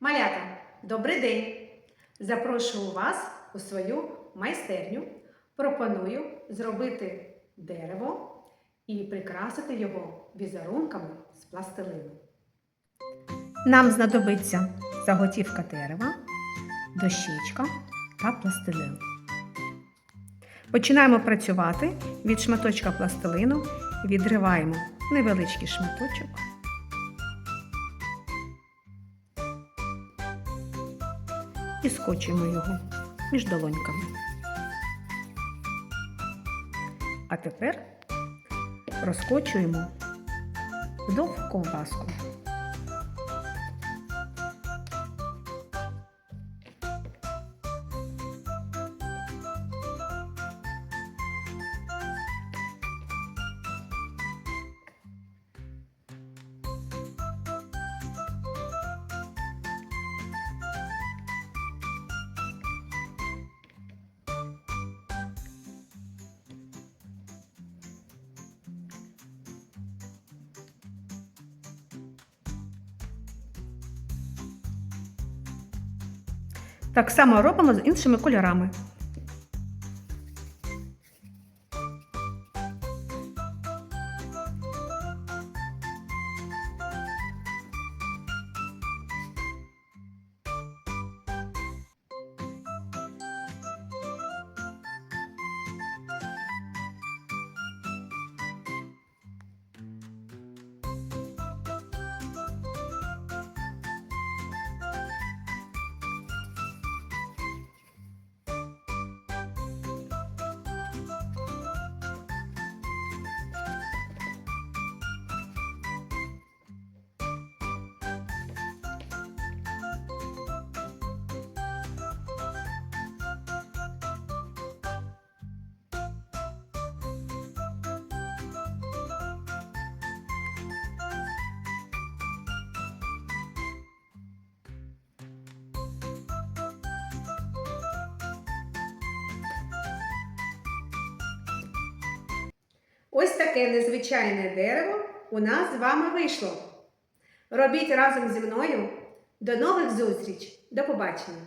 Малята, добрий день! Запрошую вас у свою майстерню. Пропоную зробити дерево і прикрасити його візерунками з пластилину. Нам знадобиться заготівка дерева, дощечка та пластилин. Починаємо працювати від шматочка пластилину, відриваємо невеличкий шматочок. І скочуємо його між долоньками. А тепер розкочуємо вдовг ковбаску. Так само робимо з іншими кольорами. Ось таке незвичайне дерево у нас з вами вийшло. Робіть разом зі мною. До нових зустріч! До побачення!